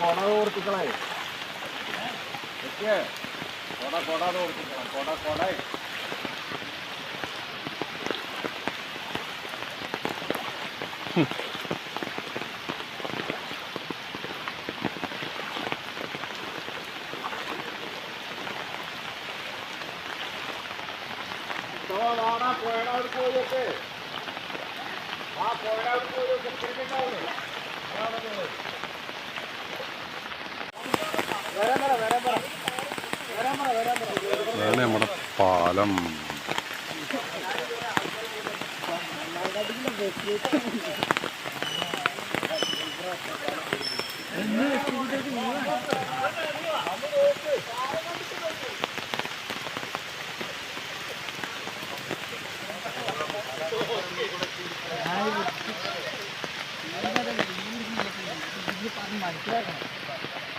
കൊട ഓർത്തിക്കളേ. കൊട കൊട ഓർത്തിക്കളാം കൊട കൊട. നാടാ പോയടാ പോയൊക്കെ ആ ഇതാണ് നമ്മുടെ പാലം. മനസ്സിലാക്കണം.